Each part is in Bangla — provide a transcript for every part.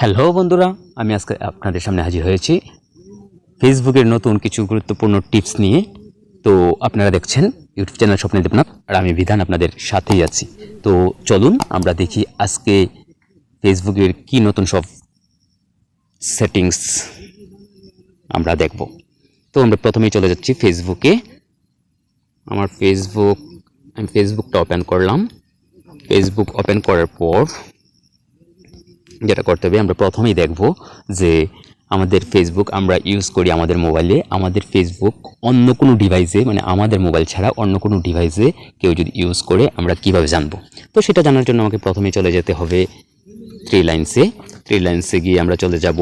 হ্যালো বন্ধুরা। আমি আজকে আপনাদের সামনে হাজির হয়েছি ফেসবুকের নতুন কিছু গুরুত্বপূর্ণ টিপস নিয়ে। তো আপনারা দেখছেন ইউটিউব চ্যানেল স্বপ্নে দেবনাথ আর আমি বিধান আপনাদের সাথেই আছি। তো চলুন, আমরা দেখি আজকে ফেসবুকের কি নতুন সব সেটিংস আমরা দেখব। তো আমরা প্রথমেই চলে যাচ্ছি ফেসবুকে আমার ফেসবুক আমি ফেসবুকটা ওপেন করলাম। ফেসবুক ওপেন করার পর যেটা করতে হবে, আমরা প্রথমেই দেখব যে আমাদের ফেসবুক আমরা ইউজ করি আমাদের মোবাইলে আমাদের ফেসবুক অন্য কোনো ডিভাইসে মানে আমাদের মোবাইল ছাড়া অন্য কোনো ডিভাইসে কেউ যদি ইউজ করে, আমরা কীভাবে জানব? তো সেটা জানার জন্য আমাকে প্রথমে চলে যেতে হবে থ্রি লাইন্সে থ্রি লাইন্সে গিয়ে আমরা চলে যাব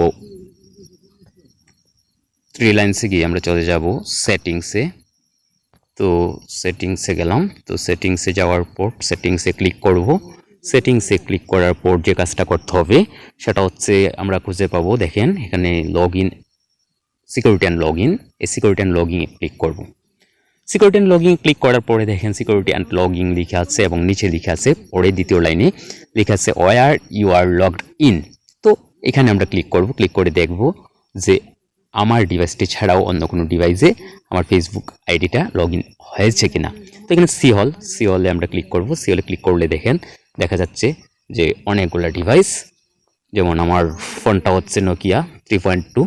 থ্রি লাইন্সে গিয়ে আমরা চলে যাব সেটিংসে তো সেটিংসে গেলাম, তো সেটিংসে যাওয়ার পর সেটিংসে ক্লিক করব। সেটিংসে ক্লিক করার পর যে কাজটা করতে হবে, সেটা হচ্ছে আমরা খুঁজে পাবো, দেখেন এখানে log in security and log in এই সিকিউরিটি অ্যান্ড লগ ইনে ক্লিক করব। সিকিউরিটি অ্যান্ড লগ ক্লিক করার পরে দেখেন সিকিউরিটি অ্যান্ড লগ লিখে আছে এবং নিচে লিখে আছে, পরে দ্বিতীয় লাইনে লিখে আছে where you are logged in তো এখানে আমরা ক্লিক করব ক্লিক করে দেখব যে আমার ডিভাইসটি ছাড়াও অন্য কোনো ডিভাইসে আমার ফেসবুক আইডিটা লগ ইন হয়েছে কিনা। তো এখানে সি হল সি হলে আমরা ক্লিক করব। সি হলে ক্লিক করলে দেখেন দেখা যাচ্ছে যে অনেকগুলো ডিভাইস যেমন আমার ফোনটা হচ্ছে নোকিয়া থ্রি পয়েন্ট টু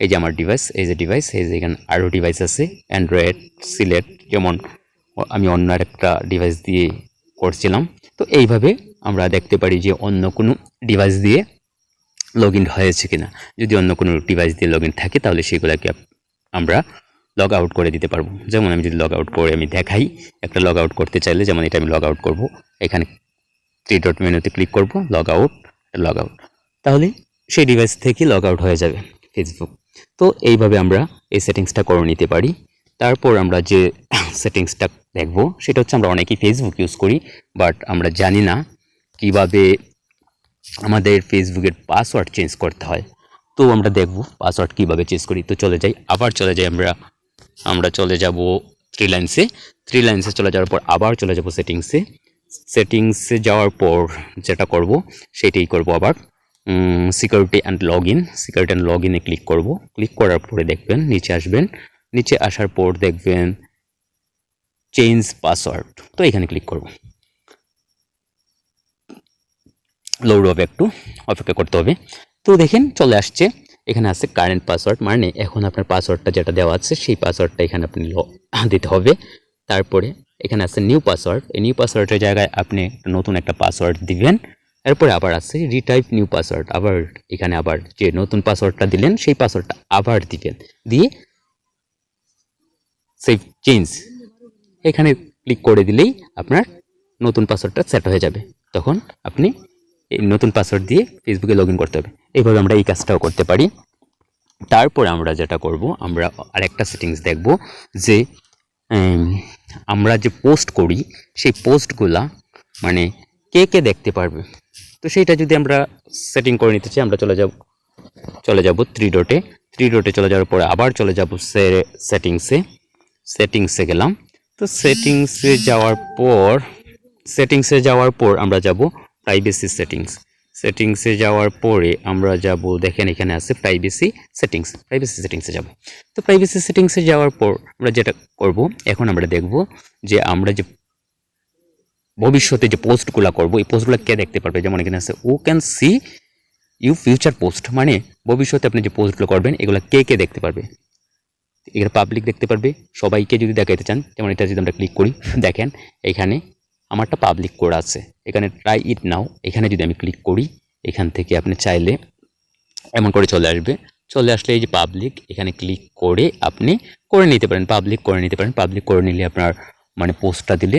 এই যে আমার ডিভাইস এই যে ডিভাইস এই যে এখানে আরও ডিভাইস আছে অ্যান্ড্রয়েড সিলেট যেমন আমি অন্য একটা ডিভাইস দিয়ে করছিলাম। তো এইভাবে আমরা দেখতে পারি যে অন্য কোনো ডিভাইস দিয়ে লগ ইন হয়েছে কিনা। যদি অন্য কোনো ডিভাইস দিয়ে লগ ইন থাকে, তাহলে সেগুলোকে আমরা লগ আউট করে দিতে পারব। যেমন আমি যদি লগ আউট করে আমি দেখাই, একটা লগ আউট করতে চাইলে যেমন এটা আমি লগ আউট করব, এখানে থ্রি ডট মেনুতে ক্লিক করব লগ আউট লগ আউট তাহলে সেই ডিভাইস থেকে লগ আউট হয়ে যাবে ফেসবুক তো এইভাবে আমরা এই সেটিংসটা করে নিতে পারি। তারপর আমরা যে সেটিংসটা দেখব, সেটা হচ্ছে আমরা অনেকেই ফেসবুক ইউজ করি বাট আমরা জানি না কীভাবে আমাদের ফেসবুকের পাসওয়ার্ড চেঞ্জ করতে হয়। তো আমরা দেখব পাসওয়ার্ড কীভাবে চেঞ্জ করি। তো চলে যাই, আবার চলে যাই আমরা আমরা চলে যাব থ্রি লাইন্সে থ্রি লাইন্সে চলে যাওয়ার পর আবার চলে যাব সেটিংসে সেটিংসে যাওয়ার পর যেটা করব, সেটাই করব আবার। Security and log in security and log ইনে ক্লিক করব। ক্লিক করার পরে দেখবেন, নিচে আসবেন। নিচে আসার পর দেখবেন চেঞ্জ পাসওয়ার্ড তো এখানে ক্লিক করব। লোড একটু, অপেক্ষা করতে হবে। তো দেখেন, চলে আসছে। এখানে আছে কারেন্ট পাসওয়ার্ড মানে এখন আপনার পাসওয়ার্ডটা যেটা দেওয়া আছে, সেই পাসওয়ার্ডটা এখানে আপনি দিতে হবে। তারপরে এখানে আছে নিউ পাসওয়ার্ড এই নিউ পাসওয়ার্ডের জায়গায় আপনি নতুন একটা পাসওয়ার্ড দিবেন। এরপরে আবার আছে রিটাইপ নিউ পাসওয়ার্ড আবার এখানে আবার যে নতুন পাসওয়ার্ডটা দিলেন, সেই পাসওয়ার্ডটা আবার দিবেন। দিয়ে সেভ চেঞ্জ এখানে ক্লিক করে দিলেই আপনার নতুন পাসওয়ার্ডটা সেট হয়ে যাবে। তখন আপনি এই নতুন পাসওয়ার্ড দিয়ে ফেসবুকে লগ করতে হবে। এইভাবে আমরা এই কাজটাও করতে পারি। তারপর আমরা যেটা করব, আমরা আরেকটা সেটিংস দেখব যে আমরা যে পোস্ট করি, সেই পোস্টগুলা মানে কে কে দেখতে পারবে? তো সেইটা যদি আমরা সেটিং করে নিতে চাই, আমরা চলে যাব চলে যাব থ্রি ডটে থ্রি ডটে চলে যাওয়ার পরে আবার চলে যাব সেটিংসে সেটিংসে গেলাম। তো সেটিংসে যাওয়ার পর সেটিংসে যাওয়ার পর আমরা যাব প্রাইভেসি সেটিংস সেটিংসে যাওয়ার পরে আমরা যাব, দেখেন এখানে আছে প্রাইভেসি সেটিংস প্রাইভেসি সেটিংসে যাব। তো প্রাইভেসি সেটিংসে যাওয়ার পর আমরা যেটা করব, এখন আমরা দেখব যে আমরা যে ভবিষ্যতে যে পোস্টগুলো করব, এই পোস্টগুলো কে দেখতে পারবে? যেমন এখানে আছে who can see you future post মানে ভবিষ্যতে আপনি যে পোস্টগুলো করবেন, এগুলো কে কে দেখতে পারবে? এখানে পাবলিক দেখতে পারবে। সবাইকে যদি দেখাইতে চান, যেমন এটা যদি আমরা ক্লিক করি, দেখেন এখানে আমারটা পাবলিক করা আছে। এখানে ট্রাই ইট নাও এখানে যদি আমি ক্লিক করি, এখান থেকে আপনি চাইলে এমন করে চলে আসবে। চলে আসলে এই যে পাবলিক এখানে ক্লিক করে আপনি করে নিতে পারেন। পাবলিক করে নিতে পারেন। পাবলিক করে নিলে আপনার মানে পোস্টটা দিলে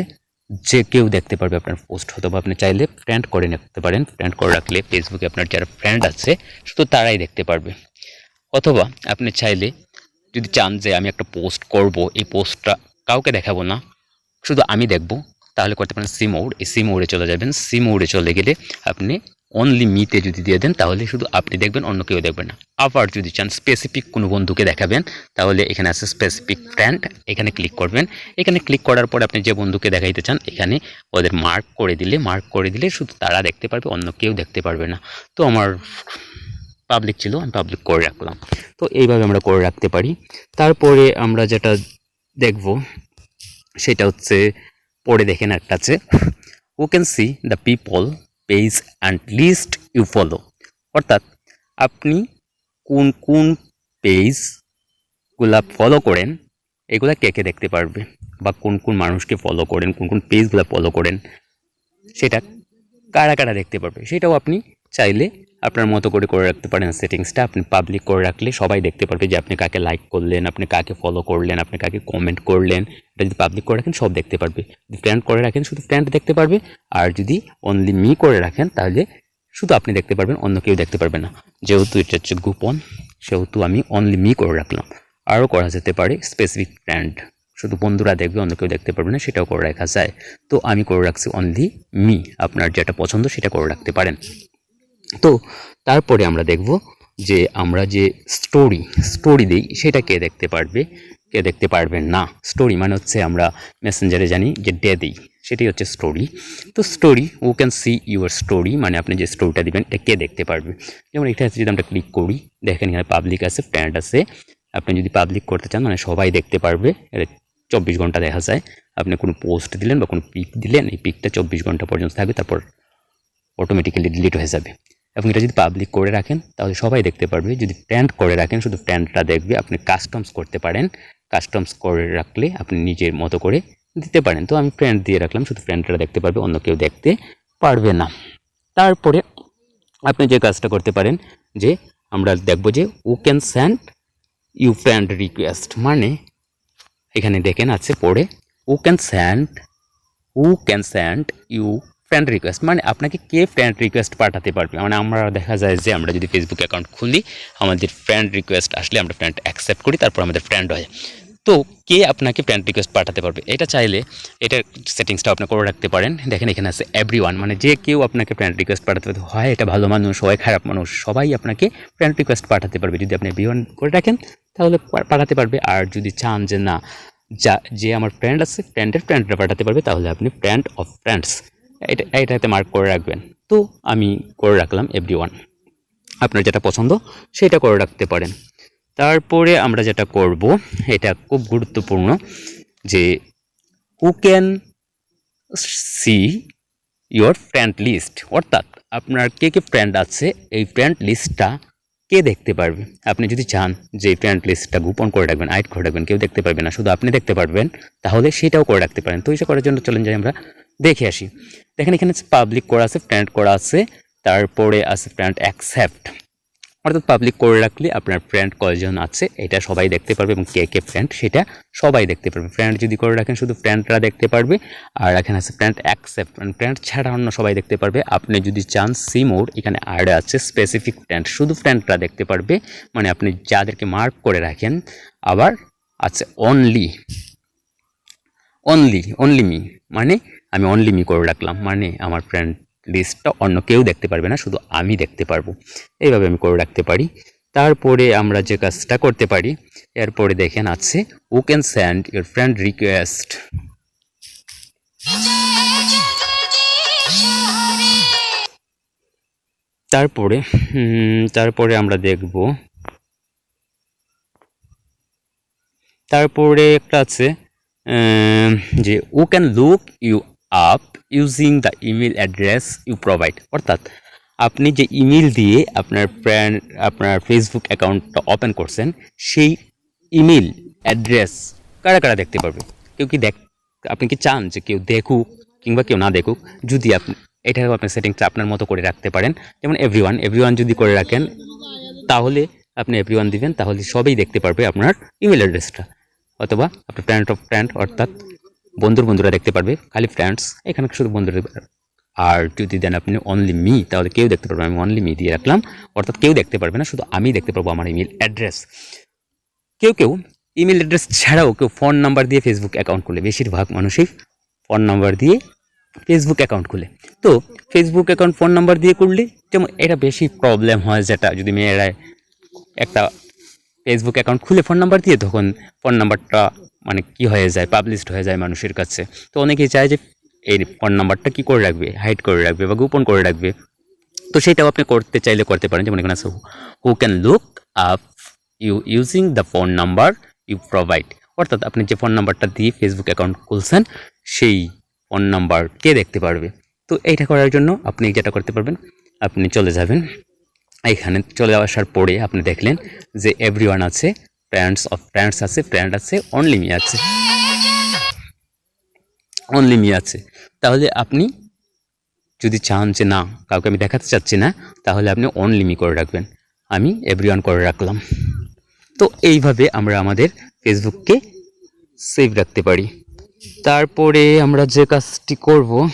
যে কেউ দেখতে পারবে আপনার পোস্ট অথবা আপনি চাইলে ফ্রেন্ড করে রাখতে পারেন। ফ্রেন্ড করে রাখলে ফেসবুকে আপনার যারা ফ্রেন্ড আছে, শুধু তারাই দেখতে পারবে। অথবা আপনি চাইলে যদি চান যে আমি একটা পোস্ট করব, এই পোস্টটা কাউকে দেখাবো না, শুধু আমি দেখব। তাহলে করতে পারেন সি মোড এই সি মোডে চলে যাবেন। সি মোডে চলে গেলে আপনি অনলি মিতে যদি দিয়ে দেন, তাহলে শুধু আপনি দেখবেন, অন্য কেউ দেখবেন না। আবার যদি চান স্পেসিফিক কোনো বন্ধুকে দেখাবেন, তাহলে এখানে আছে স্পেসিফিক ফ্রেন্ড এখানে ক্লিক করবেন। এখানে ক্লিক করার পর আপনি যে বন্ধুকে দেখাইতে চান, এখানে ওদের মার্ক করে দিলে মার্ক করে দিলে শুধু তারা দেখতে পারবে, অন্য কেউ দেখতে পারবে না। তো আমার পাবলিক ছিল, আমি পাবলিক করে রাখলাম। তো এইভাবে আমরা করে রাখতে পারি। তারপরে আমরা যেটা দেখব, সেটা হচ্ছে পড়ে দেখেন একটা আছে। Who can see the people page and list you follow অর্থাৎ আপনি কোন কোন পেজগুলা ফলো করেন, এগুলা কে কে দেখতে পারবে? বা কোন কোন মানুষকে ফলো করেন, কোন কোন পেজগুলো ফলো করেন, সেটা কারা কারা দেখতে পারবে? সেটাও আপনি চাইলে আপনার মতো করে করে রাখতে পারেন সেটিংসটা। আপনি পাবলিক করে রাখলে সবাই দেখতে পারবে যে আপনি কাকে লাইক করলেন, আপনি কাকে ফলো করলেন, আপনি কাকে কমেন্ট করলেন। এটা যদি পাবলিক করে রাখেন, সব দেখতে পারবে। যদি ফ্রেন্ড করে রাখেন, শুধু ফ্রেন্ড দেখতে পারবে। আর যদি অনলি মি করে রাখেন, তাহলে শুধু আপনি দেখতে পারবেন, অন্য কেউ দেখতে পারবে না। যেহেতু এটা হচ্ছে গোপন, সেহেতু আমি অনলি মি করে রাখলাম। আরও করা যেতে পারে স্পেসিফিক ফ্রেন্ড শুধু বন্ধুরা দেখবে, অন্য কেউ দেখতে পারবে না, সেটাও করে রাখা যায়। তো আমি করে রাখছি অনলি মি আপনার যেটা পছন্দ, সেটা করে রাখতে পারেন। তো তারপরে আমরা দেখব যে আমরা যে স্টোরি স্টোরি দিই, সেটা কে দেখতে পারবে, কে দেখতে পারবে না। স্টোরি মানে হচ্ছে আমরা মেসেঞ্জারে জানি যে ডে দিই, সেটাই হচ্ছে স্টোরি তো story who can see your story মানে আপনি যে স্টোরিটা দিবেন, এটা কে দেখতে পারবে? যেমন এটা যদি আমরা ক্লিক করি, দেখেন এখানে পাবলিক আছে ফ্রেন্ড আছে। আপনি যদি পাবলিক করতে চান মানে সবাই দেখতে পারবে চব্বিশ ঘণ্টা দেখা যায়। আপনি কোনো পোস্ট দিলেন বা কোনো পিক দিলেন, এই পিকটা চব্বিশ ঘণ্টা পর্যন্ত থাকবে, তারপর অটোমেটিক্যালি ডিলিট হয়ে যাবে। এবং এটা যদি পাবলিক করে রাখেন, তাহলে সবাই দেখতে পারবে। যদি ফ্রেন্ড করে রাখেন, শুধু ফ্রেন্ডটা দেখবে, আপনি কাস্টমস করতে পারেন। কাস্টমস করে রাখলে আপনি নিজের মতো করে দিতে পারেন। তো আমি ফ্রেন্ড দিয়ে রাখলাম, শুধু ফ্রেন্ডরা দেখতে পারবে, অন্য কেউ দেখতে পারবে না। তারপরে আপনি যে কাজটা করতে পারেন, যে আমরা দেখব যে who can send you friend request মানে এখানে দেখেন আছে পড়ে who can send who can send you friend request মানে আপনাকে কে ফ্রেন্ড রিকোয়েস্ট পাঠাতে পারবে? মানে আমরা দেখা যায় যে আমরা যদি ফেসবুক অ্যাকাউন্ট খুলি, আমাদের ফ্রেন্ড রিকোয়েস্ট আসলে আমরা ফ্রেন্ড অ্যাকসেপ্ট করি, তারপর আমাদের ফ্রেন্ড হয়। তো কে আপনাকে ফ্রেন্ড রিকোয়েস্ট পাঠাতে পারবে? এটা চাইলে এটার সেটিংসটা আপনি করে রাখতে পারেন। দেখেন এখানে আছে এভরি মানে যে কেউ আপনাকে ফ্রেন্ড রিকোয়েস্ট পাঠাতে পারবে, হয় এটা ভালো মানুষ, হয় খারাপ মানুষ, সবাই আপনাকে ফ্রেন্ড রিকোয়েস্ট পাঠাতে পারবে। যদি আপনি বিওয়ান করে রাখেন, তাহলে পাঠাতে পারবে। আর যদি চান যে না, যা, যে আমার ফ্রেন্ড আছে ফ্রেন্ডের ফ্রেন্ডরা পাঠাতে পারবে, তাহলে আপনি ফ্রেন্ড অফ ফ্রেন্ডস এটা এটাতে মার্ক করে রাখবেন। তো আমি করে রাখলাম এভরি ওয়ান আপনার যেটা পছন্দ সেটা করে রাখতে পারেন। তারপরে আমরা যেটা করব এটা খুব গুরুত্বপূর্ণ যে who can see your friend list অর্থাৎ আপনার কে কে ফ্রেন্ড আছে এই ফ্রেন্ড লিস্টটা কে দেখতে পারবে? আপনি যদি চান যে এই ফ্রেন্ড লিস্টটা গোপন করে রাখবেন আইড করে রাখবেন কেউ দেখতে পারবে না শুধু আপনি দেখতে পারবেন তাহলে সেটাও করে রাখতে পারেন। তো এটা করার জন্য চলেন যাই আমরা দেখে আসি। দেখেন, এখানে পাবলিক করা আছে ফ্রেন্ড করা আছে, তারপরে আছে ফ্রেন্ড অ্যাকসেপ্ট অর্থাৎ পাবলিক করে রাখলে আপনার ফ্রেন্ড কয়জন আছে, এটা সবাই দেখতে পারবে এবং কে কে ফ্রেন্ড সেটা সবাই দেখতে পারবে। ফ্রেন্ড যদি করে রাখেন, শুধু ফ্রেন্ডরা দেখতে পারবে, আর এখানে আছে ফ্রেন্ড অ্যাকসেপ্ট ফ্রেন্ড ছাড়া অন্য সবাই দেখতে পারবে। আপনি যদি চান সি মোড এখানে আর আছে স্পেসিফিক ফ্রেন্ড শুধু ফ্রেন্ডরা দেখতে পারবে। মানে আপনি যাদেরকে মার্ক করে রাখেন, আবার আছে অনলি অনলি অনলি মি মানে আমি অনলি মি করে রাখলাম। মানে আমার ফ্রেন্ড লিস্টটা অন্য কেউ দেখতে পারবে না, শুধু আমি দেখতে পারব। এইভাবে আমি করে রাখতে পারি। তারপরে আমরা যে কাজটা করতে পারি, এরপরে দেখেন আছে who can send your friend request তারপরে তারপরে আমরা দেখব। তারপরে একটা আছে যে who can look you up using the email address you provide অর্থাৎ আপনি যে ইমেল দিয়ে আপনার ফ্রেন্ড আপনার ফেসবুক অ্যাকাউন্টটা ওপেন করছেন, সেই ইমেল অ্যাড্রেস কারা কারা দেখতে পারবে? কেউ কি দেখ, আপনি কি চান যে কেউ দেখুক কিংবা কেউ না দেখুক? যদি আপনি এটাও আপনি সেটিংসটা আপনার মতো করে রাখতে পারেন। যেমন এভরি ওয়ান এভরি ওয়ান যদি করে রাখেন, তাহলে আপনি এভরি ওয়ান দিবেন, তাহলে সবাই দেখতে পারবে আপনার ইমেল অ্যাড্রেসটা অথবা আপনার ফ্রেন্ড অফ ফ্রেন্ড অর্থাৎ বন্ধুর বন্ধুরা দেখতে পারবে, খালি ফ্রেন্ডস এখানে শুধু বন্ধুরা আর যদি দেন আপনি অনলি মি তাহলে কেউ দেখতে পারবে আমি অনলি মি দিয়ে রাখলাম। অর্থাৎ কেউ দেখতে পারবে না, শুধু আমি দেখতে পারব আমার ইমেল অ্যাড্রেস কেউ কেউ ইমেল অ্যাড্রেস ছাড়াও কেউ ফোন নাম্বার দিয়ে ফেসবুক অ্যাকাউন্ট খুলে, বেশিরভাগ মানুষই ফোন নাম্বার দিয়ে ফেসবুক অ্যাকাউন্ট খুলে। তো ফেসবুক অ্যাকাউন্ট ফোন নাম্বার দিয়ে করলে যেমন এটা বেশি প্রবলেম হয় যেটা, যদি মেয়েরা একটা ফেসবুক অ্যাকাউন্ট খুলে ফোন নাম্বার দিয়ে, তখন ফোন নাম্বারটা মানে কি হয়ে যায় পাবলিশড হয়ে যায় মানুষের কাছে। তো অনেকেই চায় যে, এই ফোন নাম্বারটা কি করে রাখবে হাইড করে রাখবে বা গোপন করে রাখবে। তো সেটাও আপনি করতে চাইলে করতে পারেন। যেমন এখানে আছে who can look up you using the phone number you provide অর্থাৎ আপনি যে ফোন নাম্বারটা দিয়ে ফেসবুক অ্যাকাউন্ট খুলছেন, সেই ফোন নাম্বার কে দেখতে পারবে? তো এইটা করার জন্য আপনি যেটা করতে পারবেন, আপনি চলে যাবেন। এখানে চলে আসার পরে আপনি দেখলেন যে এভরি আছে ফ্রেন্ডস অফ ফ্রেন্ডস আছে ফ্রেন্ড আছে অনলি মি আছে। অনলি মি আছে। তাহলে আপনি যদি চান যে না, কাউকে আমি দেখাতে চাচ্ছি না, তাহলে আপনি অনলি মি করে রাখবেন। আমি এভরি করে রাখলাম। তো এইভাবে আমরা আমাদের ফেসবুককে সেভ রাখতে পারি। তারপরে আমরা যে কাজটি করব,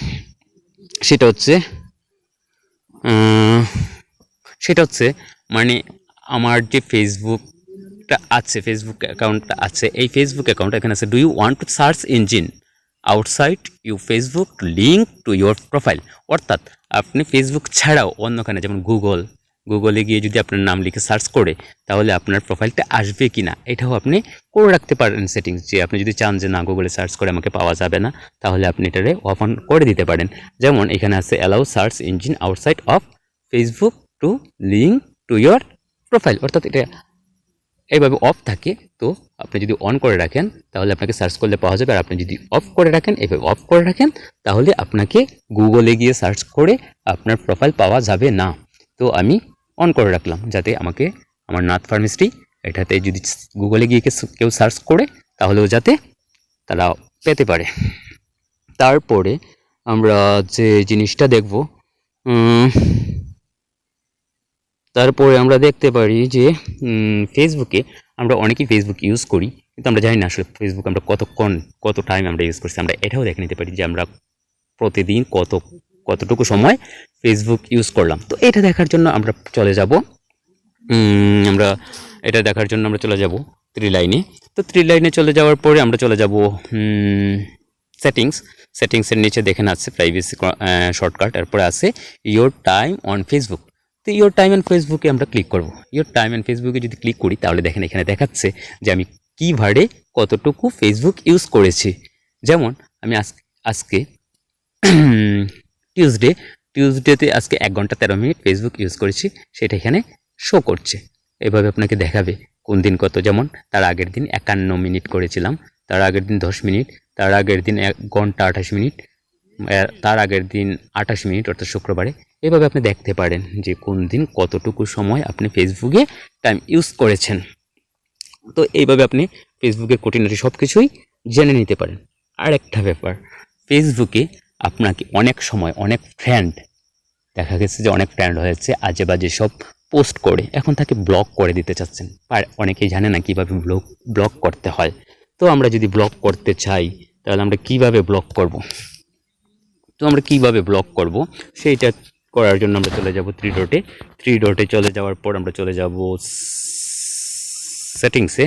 সেটা হচ্ছে সেটা হচ্ছে মানে আমার যে ফেসবুকটা আছে ফেসবুক অ্যাকাউন্টটা আছে। এই ফেসবুক অ্যাকাউন্ট এখানে আছে do you want to search engine outside you Facebook link to your profile অর্থাৎ আপনি ফেসবুক ছাড়াও অন্যখানে, যেমন গুগল গুগলে গিয়ে যদি আপনার নাম লিখে সার্চ করে, তাহলে আপনার প্রোফাইলটা আসবে কি না এটাও আপনি করে রাখতে পারেন সেটিংস যে আপনি যদি চান যে না গুগলে সার্চ করে আমাকে পাওয়া যাবে না, তাহলে আপনি এটারে অফ অন করে দিতে পারেন। যেমন এখানে আছে allow search engine outside of Facebook to link to your profile অর্থাৎ এটা এইভাবে অফ থাকে, তো আপনি যদি অন করে রাখেন, তাহলে আপনাকে সার্চ করলে পাওয়া যাবে। আর আপনি যদি অফ করে রাখেন, এইভাবে অফ করে রাখেন, তাহলে আপনাকে গুগলে গিয়ে সার্চ করে আপনার প্রোফাইল পাওয়া যাবে না। তো আমি অন করে রাখলাম, যাতে আমাকে, আমার নাথ ফার্মেসিটি এটাতে যদি গুগলে গিয়ে কেউ সার্চ করে, তাহলেও যাতে তারা পেতে পারে। তারপরে আমরা যে জিনিসটা দেখব তারপরে আমরা দেখতে পারি যে ফেসবুকে আমরা অনেকেই ফেসবুক ইউজ করি, কিন্তু আমরা জানি না আসলে ফেসবুক আমরা কতক্ষণ কত টাইম আমরা ইউজ করছি। আমরা এটাও দেখে নিতে পারি যে আমরা প্রতিদিন কত, কতটুকু সময় ফেসবুক ইউজ করলাম। তো এটা দেখার জন্য আমরা চলে যাব। আমরা এটা দেখার জন্য আমরা চলে যাব থ্রি লাইনে তো থ্রি লাইনে চলে যাওয়ার পরে আমরা চলে যাব সেটিংস সেটিংসের নিচে দেখেন আছে প্রাইভেসি শর্টকাট এরপরে আছে ইয়োর টাইম অন ফেসবুক তো ইয়োর টাইম অ্যান্ড ফেসবুকে আমরা ক্লিক করব। ইয়োর টাইম অ্যান্ড ফেসবুকে যদি ক্লিক করি, তাহলে দেখেন এখানে দেখাচ্ছে যে আমি কীভাবে কতটুকু ফেসবুক ইউজ করেছি। যেমন, আমি আজ, আজকে টিউসডে টিউসডেতে আজকে এক ঘণ্টা তেরো মিনিট ফেসবুক ইউজ করেছি, সেটা এখানে শো করছে। এভাবে আপনাকে দেখাবে কোন দিন কত। যেমন, তার আগের দিন একান্ন মিনিট করেছিলাম, তার আগের দিন দশ মিনিট, তার আগের দিন এক ঘণ্টা আঠাশ মিনিট তার আগের দিন আঠাশ মিনিট, অর্থাৎ শুক্রবারে এভাবে আপনি দেখতে পারেন যে কোন দিন কতটুকু সময় আপনি ফেসবুকে টাইম ইউজ করেছেন। তো এইভাবে আপনি ফেসবুকের খুঁটিনাটি সব কিছুই জেনে নিতে পারেন। আর একটা ব্যাপার ফেসবুকে আপনাকে অনেক সময় অনেক ফ্রেন্ড দেখা গেছে যে অনেক ফ্রেন্ড হয়েছে আজে বাজে সব পোস্ট করে, এখন তাকে ব্লক করে দিতে চাচ্ছেন। আর অনেকেই জানে না কীভাবে ব্লক ব্লক করতে হয়। তো আমরা যদি ব্লক করতে চাই, তাহলে আমরা কীভাবে ব্লক করব? তো আমরা কীভাবে ব্লক করব? সেইটা করার জন্য আমরা চলে যাব থ্রি ডটে থ্রি ডটে চলে যাওয়ার পর আমরা চলে যাব সেটিংসে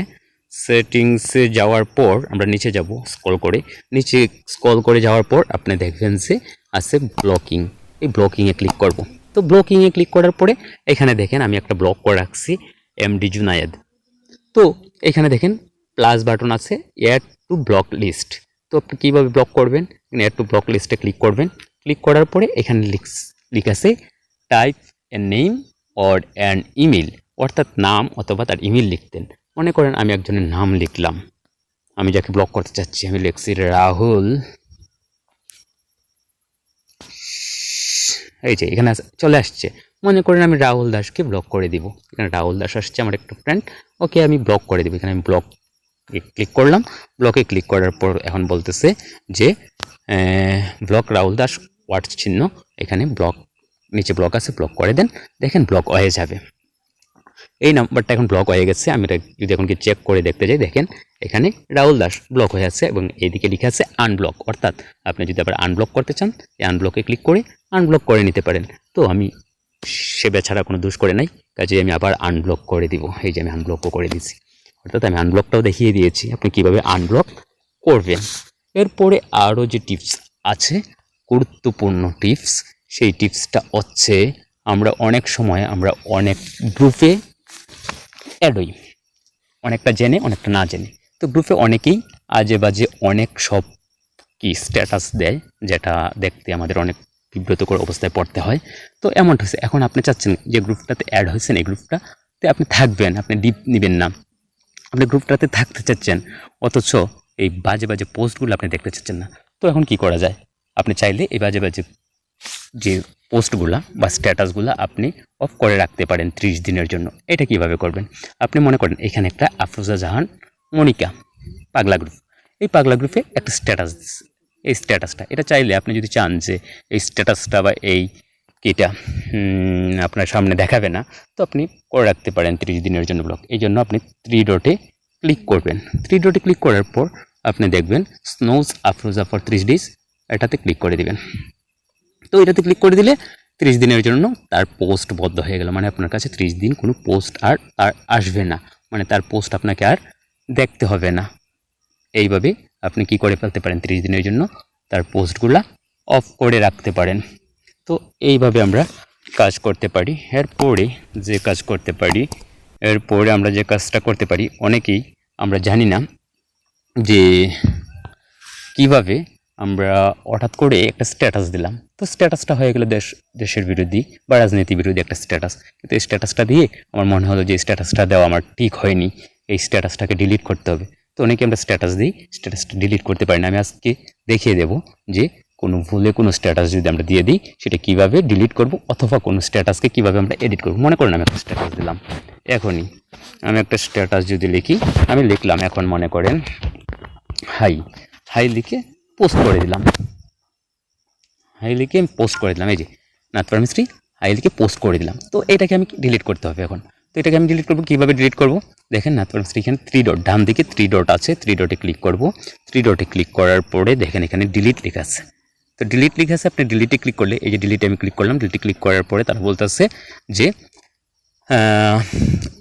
সেটিংসে যাওয়ার পর আমরা নিচে যাব স্ক্রল করে। নিচে স্ক্রল করে যাওয়ার পর আপনি দেখবেন যে আছে ব্লকিং এই ব্লকিংয়ে ক্লিক করব। তো ব্লকিংয়ে ক্লিক করার পরে এখানে দেখেন আমি একটা ব্লক করে রাখছি এমডি জুনায়েদ তো এখানে দেখেন প্লাস বাটন আছে এয়ার টু ব্লক লিস্ট তো আপনি কীভাবে ব্লক করবেন? এয়ার টু ব্লক লিস্টে ক্লিক করবেন। ক্লিক করার পরে এখানে লিখ আছে type a name or an email অর্থাৎ নাম অথবা তার ইমেল লিখতেন। মনে করেন আমি একজনের নাম লিখলাম। আমি যাকে ব্লক করতে চাচ্ছি, আমি লিখছি রাহুল। এই যে, এখানে চলে আসছে। মনে করেন আমি রাহুল দাসকে ব্লক করে দিব। এখানে রাহুল দাস আসছে আমার একটা ফ্রেন্ড ওকে আমি ব্লক করে দিব। এখানে আমি ব্লক ক্লিক করলাম। ব্লকে ক্লিক করার পর এখন বলতেছে যে ব্লক রাহুল দাস ওয়ার্ড চিহ্ন, এখানে ব্লক নিচে ব্লক আছে ব্লক করে দেন, দেখেন ব্লক হয়ে যাবে। এই নাম্বারটা এখন ব্লক হয়ে গেছে, আমি এটা যদি এখন কি চেক করে দেখতে যাই, দেখেন এখানে রাহুল দাস ব্লক হয়ে আছে এবং এইদিকে লিখে আছে আনব্লক অর্থাৎ আপনি যদি আবার আনব্লক করতে চান আনব্লকে ক্লিক করে আনব্লক করে নিতে পারেন। তো আমি সে বেছাড়া কোনো দোষ করে নাই, কাজে আমি আবার আনব্লক করে দিব, এই যে আমি আনব্লকও করে দিয়েছি। অর্থাৎ আমি আনব্লকটাও দেখিয়ে দিয়েছি, আপনি কীভাবে আনব্লক করবেন। এরপরে আরও যে টিপস আছে গুরুত্বপূর্ণ টিপস সেই টিপসটা হচ্ছে, আমরা অনেক সময় আমরা অনেক গ্রুপে অ্যাড হই। অনেকটা জেনে, অনেকটা না জেনে। তো গ্রুপে অনেকেই আজে বাজে অনেক সব কি স্ট্যাটাস দেয়, যেটা দেখতে আমাদের অনেক বিব্রতকর অবস্থায় পড়তে হয়। তো এমনটা হচ্ছে এখন আপনি চাচ্ছেন যে গ্রুপটাতে অ্যাড হয়েছেন এই গ্রুপটাতে আপনি থাকবেন, আপনি ডিপ নেবেন না। আপনি গ্রুপটাতে থাকতে চাচ্ছেন, অথচ এই বাজে বাজে পোস্টগুলো আপনি দেখতে চাচ্ছেন না। তো এখন কি করা যায়? আপনি চাইলে এই বাজে বাজে যে পোস্টগুলা বা স্ট্যাটাসগুলো আপনি অফ করে রাখতে পারেন ত্রিশ দিনের জন্য। এটা কীভাবে করবেন? আপনি মনে করেন এখানে একটা আফরোজা জাহান, মনিকা, পাগলা গ্রুপ এই পাগলা গ্রুপে একটা স্ট্যাটাস এই স্ট্যাটাসটা এটা চাইলে আপনি যদি চান যে এই স্ট্যাটাসটা বা এই এটা আপনার সামনে দেখাবে না, তো আপনি করে রাখতে পারেন ত্রিশ দিনের জন্য ব্লক এই জন্য আপনি থ্রি ডটে ক্লিক করবেন। থ্রি ডটে ক্লিক করার পর আপনি দেখবেন স্নোজ আফরোজা ফর ত্রিশ ডেজ এটাতে ক্লিক করে দিবেন। তো এটাতে ক্লিক করে দিলে ত্রিশ দিনের জন্য তার পোস্ট বদ্ধ হয়ে গেল। মানে আপনার কাছে ত্রিশ দিন কোনো পোস্ট আর আর আসবে না। মানে তার পোস্ট আপনাকে আর দেখতে হবে না। এইভাবে আপনি কি করে ফেলতে পারেন? ত্রিশ দিনের জন্য তার পোস্টগুলা অফ করে রাখতে পারেন। তো এইভাবে আমরা কাজ করতে পারি। এরপরে যে কাজ করতে পারি, এরপরে আমরা যে কাজটা করতে পারি, অনেকেই আমরা জানি না যে কীভাবে আমরা হঠাৎ করে একটা স্ট্যাটাস দিলাম। তো স্ট্যাটাসটা হয়ে গেল দেশ, দেশের বিরোধী বা রাজনীতি বিরোধী একটা স্ট্যাটাস কিন্তু এই স্ট্যাটাসটা দিয়ে আমার মনে হলো যে স্ট্যাটাসটা দেওয়া আমার ঠিক হয়নি। এই স্ট্যাটাসটাকে ডিলিট করতে হবে। তো অনেকে আমরা স্ট্যাটাস দিই স্ট্যাটাসটা ডিলিট করতে পারি না। আমি আজকে দেখিয়ে দেব যে কোনো ভুলে কোনো স্ট্যাটাস যদি আমরা দিয়ে দিই, সেটা কীভাবে ডিলিট করব অথবা কোনো স্ট্যাটাসকে কীভাবে আমরা এডিট করব। মনে করেন আমি একটা স্ট্যাটাস দিলাম। এখনই আমি একটা স্ট্যাটাস যদি লিখি, আমি লিখলাম, এখন মনে করেন হাই হাই লিখে পোস্ট করে দিলাম। হাই লিখে আমি পোস্ট করে দিলাম, এই যে নাথপার মিস্ত্রি হাই লিখে পোস্ট করে দিলাম। তো এটাকে আমি ডিলিট করতে হবে এখন। তো এটাকে আমি ডিলিট করব, কীভাবে ডিলিট করব? দেখেন নাথপার এখানে থ্রি ডট ডান দিকে থ্রি ডট আছে থ্রি ডটে ক্লিক করব। থ্রি ডটে ক্লিক করার পরে দেখেন, এখানে ডিলিট লেখা আছে। তো ডিলিট লেখা আছে, আপনি ডিলিটে ক্লিক করলে, এই যে ডিলিটে আমি ক্লিক করলাম ডিলিটে ক্লিক করার পরে তারা বলতে বলতেছে যে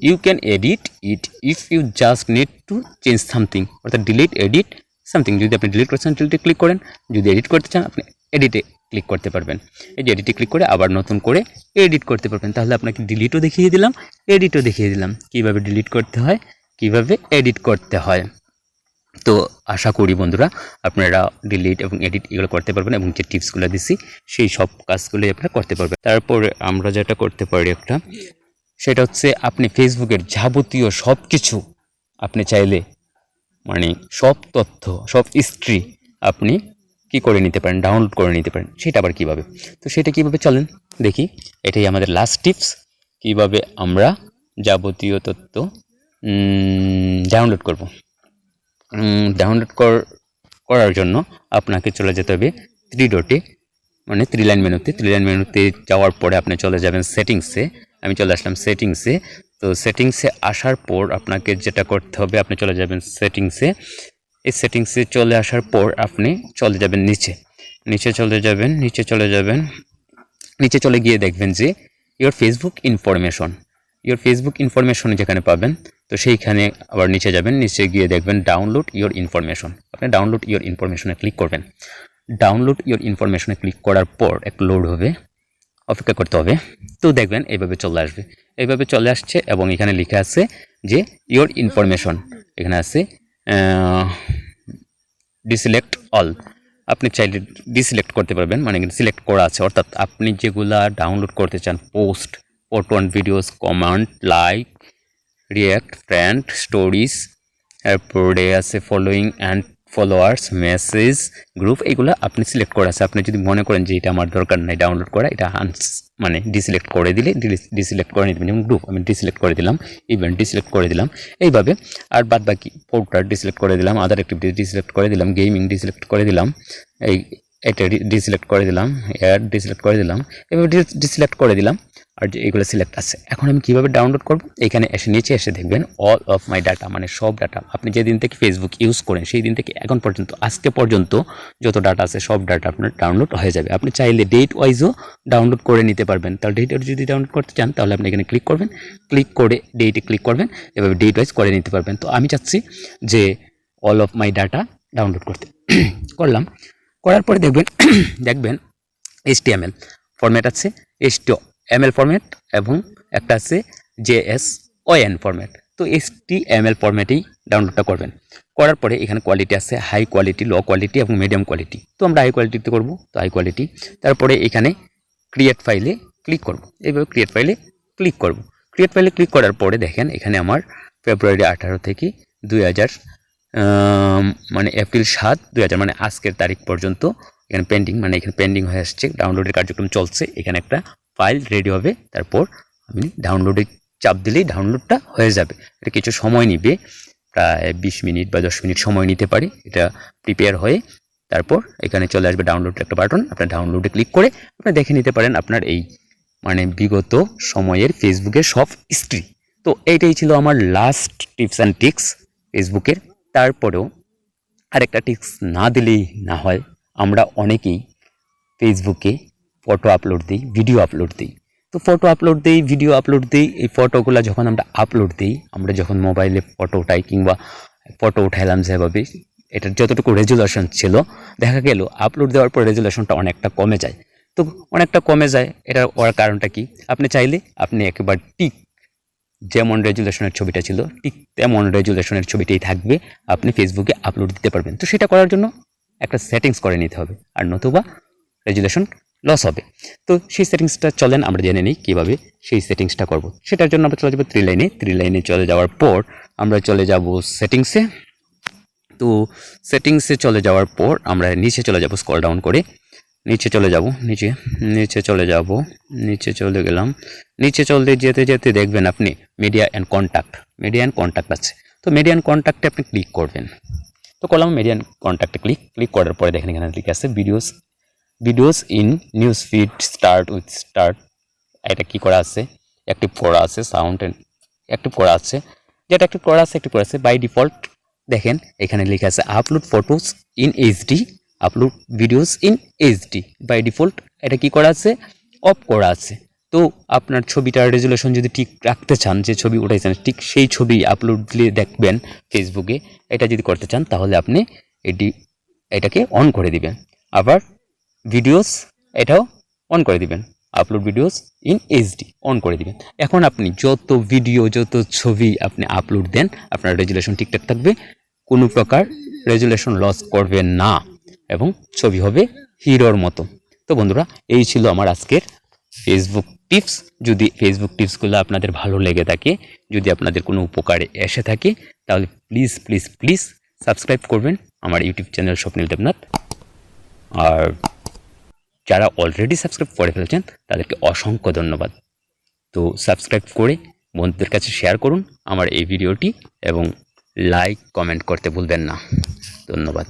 you can edit it if you just need to change something অর্থাৎ ডিলিট এডিট সামথিং। যদি আপনি ডিলিট করতে চান ডিলিটে ক্লিক করেন। যদি এডিট করতে চান, আপনি এডিটে ক্লিক করতে পারবেন। এই যে এডিটে ক্লিক করে আবার নতুন করে এডিট করতে পারবেন। তাহলে আপনাকে ডিলিটও দেখিয়ে দিলাম এডিটও দেখিয়ে দিলাম। কীভাবে ডিলিট করতে হয়, কীভাবে এডিট করতে হয়। তো আশা করি বন্ধুরা, আপনারা ডিলিট এবং এডিট এগুলো করতে পারবেন এবং যে টিপসগুলো দিছি, সেই সব কাজগুলোই আপনারা করতে পারবেন। তারপরে আমরা যেটা করতে পারি একটা, সেটা হচ্ছে আপনি ফেসবুকের যাবতীয় সব কিছু আপনি চাইলে মানে সব তথ্য, সব হিস্ট্রি আপনি কি করে নিতে পারেন ডাউনলোড করে নিতে পারেন, সেটা আবার কীভাবে? তো সেটা কীভাবে চলেন? দেখি, এটাই আমাদের লাস্ট টিপস কীভাবে আমরা যাবতীয় তথ্য ডাউনলোড করব। ডাউনলোড করার জন্য আপনাকে চলে যেতে হবে থ্রি ডটে মানে থ্রি লাইন মেনুতে থ্রি লাইন মেনুতে যাওয়ার পরে আপনি চলে যাবেন সেটিংসে আমি চলে আসলাম সেটিংসে তো সেটিংসে আসার পর আপনাকে যেটা করতে হবে, আপনি চলে যাবেন সেটিংসে। এই সেটিংসে চলে আসার পর আপনি চলে যাবেন নিচে। নিচে চলে যাবেন, নিচে চলে যাবেন। নিচে চলে গিয়ে দেখবেন যে your Facebook information your Facebook information যেখানে পাবেন, তো সেইখানে আবার নিচে যাবেন, নিচে গিয়ে দেখবেন ডাউনলোড ইওর ইনফরমেশন আপনি ডাউনলোড ইওর ইনফরমেশনে ক্লিক করবেন। ডাউনলোড ইওর ইনফরমেশনে ক্লিক করার পর এক লোড হবে। অপেক্ষা করতে হবে। তো দেখবেন, এইভাবে চলে আসবে। এইভাবে চলে আসছে এবং এখানে লেখা আছে যে ইওর ইনফরমেশন এখানে আছে ডিসিলেক্ট অল আপনি চাইলে ডিসিলেক্ট করতে পারবেন মানে সিলেক্ট করা আছে। অর্থাৎ আপনি যেগুলা ডাউনলোড করতে চান post photo and videos comment like react friend stories এরপরে আছে following and followers message group এগুলো আপনি সিলেক্ট করা আছে আপনি যদি মনে করেন যে এটা আমার দরকার নাই ডাউনলোড করা এটা আনস মানে ডিসিলেক্ট করে দিলে ডিসিলেক্ট করে নিতে যেমন গ্রুপ আমি ডিসিলেক্ট করে দিলাম ইভেন্ট ডিসিলেক্ট করে দিলাম এইভাবে আর বাদ বাকি পোর্টার ডিসিলেক্ট করে দিলাম আদার অ্যাক্টিভিটি ডিসিলেক্ট করে দিলাম গেমিং ডিসিলেক্ট করে দিলাম এই এটা ডিসিলেক্ট করে দিলাম অ্যাড ডিসিলেক্ট করে দিলাম এভাবে ডিসিলেক্ট করে দিলাম আর যে এগুলো সিলেক্ট আছে। এখন আমি কীভাবে ডাউনলোড করব? এখানে এসে নিচে এসে দেখবেন অল অফ মাই ডাটা মানে সব ডাটা আপনি যেদিন থেকে ফেসবুক ইউজ করেন সেই দিন থেকে এখন পর্যন্ত, আজকে পর্যন্ত যত ডাটা আছে, সব ডাটা আপনার ডাউনলোড হয়ে যাবে। আপনি চাইলে ডেট ওয়াইজও ডাউনলোড করে নিতে পারবেন। তাহলে ডেট যদি ডাউনলোড করতে চান, তাহলে আপনি এখানে ক্লিক করবেন। ক্লিক করে ডেটে ক্লিক করবেন। এভাবে ডেট ওয়াইজ করে নিতে পারবেন। তো আমি চাচ্ছি যে all of my data download করতে। করলাম। করার পরে দেখবেন দেখবেন এইচটিএমএল ফরম্যাট আছে। এইচটি এল ফরম্যাট এবং একটা আছে জেএস ওএন ফরম্যাট তো এসটি এম এল ফরম্যাটেই ডাউনলোডটা করবেন। করার পরে এখানে কোয়ালিটি আছে হাই কোয়ালিটি লো কোয়ালিটি এবং মিডিয়াম কোয়ালিটি তো আমরা হাই কোয়ালিটিতে করব, তো হাই কোয়ালিটি তারপরে এখানে ক্রিয়েট ফাইলে ক্লিক করব। এইভাবে ক্রিয়েট ফাইলে ক্লিক করব। ক্রিয়েট ফাইলে ক্লিক করার পরে দেখেন, এখানে আমার ফেব্রুয়ারি আঠারো থেকে দুই হাজার মানে এপ্রিল সাত, দুই মানে আজকের তারিখ পর্যন্ত এখানে পেন্ডিং মানে এখানে পেন্ডিং হয়ে আসছে। ডাউনলোডের কার্যক্রম চলছে। এখানে একটা ফাইল রেডি হবে, তারপর আপনি ডাউনলোডে চাপ দিলেই ডাউনলোডটা হয়ে যাবে। এটা কিছু সময় নিবে, প্রায় বিশ মিনিট বা দশ মিনিট সময় নিতে পারে, এটা প্রিপেয়ার হয়ে তারপর এখানে চলে আসবে ডাউনলোড একটা বাটন আপনার ডাউনলোডে ক্লিক করে আপনি দেখে নিতে পারেন আপনার এই মানে বিগত সময়ের ফেসবুকের সব হিস্ট্রি তো এইটাই ছিল আমার লাস্ট টিপস অ্যান্ড টিক্স ফেসবুকের তারপরেও আরেকটা টিপস না দিলেই না হয়, আমরা অনেকেই ফেসবুকে ফটো আপলোড দিই ভিডিও আপলোড দিই। তো ফটো আপলোড দিই ভিডিও আপলোড দিই, এই ফটোগুলো যখন আমরা আপলোড দিই, আমরা যখন মোবাইলে ফটো উঠাই কিংবা ফটো উঠাইলাম যেভাবে, এটার যতটুকু রেজুলেশন ছিল, দেখা গেল আপলোড দেওয়ার পর রেজুলেশনটা অনেকটা কমে যায়। তো অনেকটা কমে যায়, এটা ওর কারণটা কি? আপনি চাইলে আপনি একেবারে টিক যেমন রেজুলেশনের ছবিটা ছিল, ঠিক তেমন রেজুলেশনের ছবিটাই থাকবে, আপনি ফেসবুকে আপলোড দিতে পারবেন। তো সেটা করার জন্য একটা সেটিংস করে নিতে হবে। আর নতুবা রেজুলেশন লস হবে। তো সেই সেটিংসটা চলেন, আমরা জেনে নিই কীভাবে সেই সেটিংসটা করব। সেটার জন্য আমরা চলে যাব থ্রি লাইনে থ্রি লাইনে চলে যাওয়ার পর আমরা চলে যাব সেটিংসে তো সেটিংসে চলে যাওয়ার পর আমরা নিচে চলে যাব স্কল ডাউন করে। নিচে চলে যাব, নিচে নিচে চলে যাব, নিচে চলে গেলাম। নিচে চলতে যেতে যেতে দেখবেন আপনি media and contact media and contact আছে। তো মিডিয়া অ্যান্ড কন্ট্যাক্টে আপনি ক্লিক করবেন। তো করলাম মিডিয়ান কন্ট্যাক্টে ক্লিক ক্লিক করার পরে দেখেন এখানে লিখে আছে videos videos in news feed start with start এটা কি করা আছে? অ্যাক্টিভ করা আছে সাউন্ড অ্যাক্টিভ করা আছে। যেটা অ্যাক্টিভ করা আছে অ্যাক্টিভ করা আছে। বাই ডিফল্ট দেখেন, এখানে লেখা আছে upload photos in HD upload videos in HD by default এটা কি করা আছে? অফ করা আছে। তো আপনার ছবিটার রেজুলেশন যদি ঠিক রাখতে চান, যে ছবি উঠাইছেন, ঠিক সেই ছবি আপলোড দিলে দেখবেন ফেসবুকে এটা যদি করতে চান, তাহলে আপনি এটি, এটাকে অন করে দিবেন। আবার ভিডিওস এটাও অন করে দিবেন। Upload videos in HD on করে দিবেন। এখন আপনি যত ভিডিও যত ছবি আপনি আপলোড দেন, আপনার রেজুলেশন ঠিকঠাক থাকবে, কোনো প্রকার রেজুলেশন লস করবেন না, এবং ছবি হবে হিরোর মতো। তো বন্ধুরা, এই ছিল আমার আজকের ফেসবুক টিপস যদি ফেসবুক টিপসগুলো আপনাদের ভালো লেগে থাকে, যদি আপনাদের কোনো উপকারে এসে থাকে, তাহলে প্লিজ প্লিজ প্লিজ সাবস্ক্রাইব করবেন আমার ইউটিউব চ্যানেল স্বপ্নিল দেবনাথ। আর যারা অলরেডি সাবস্ক্রাইব করে ফেলেছেন, তাদেরকে অসংখ্য ধন্যবাদ। তো সাবস্ক্রাইব করে বন্ধুদের কাছে শেয়ার করুন আমার এই ভিডিওটি এবং লাইক কমেন্ট করতে ভুলবেন না। ধন্যবাদ।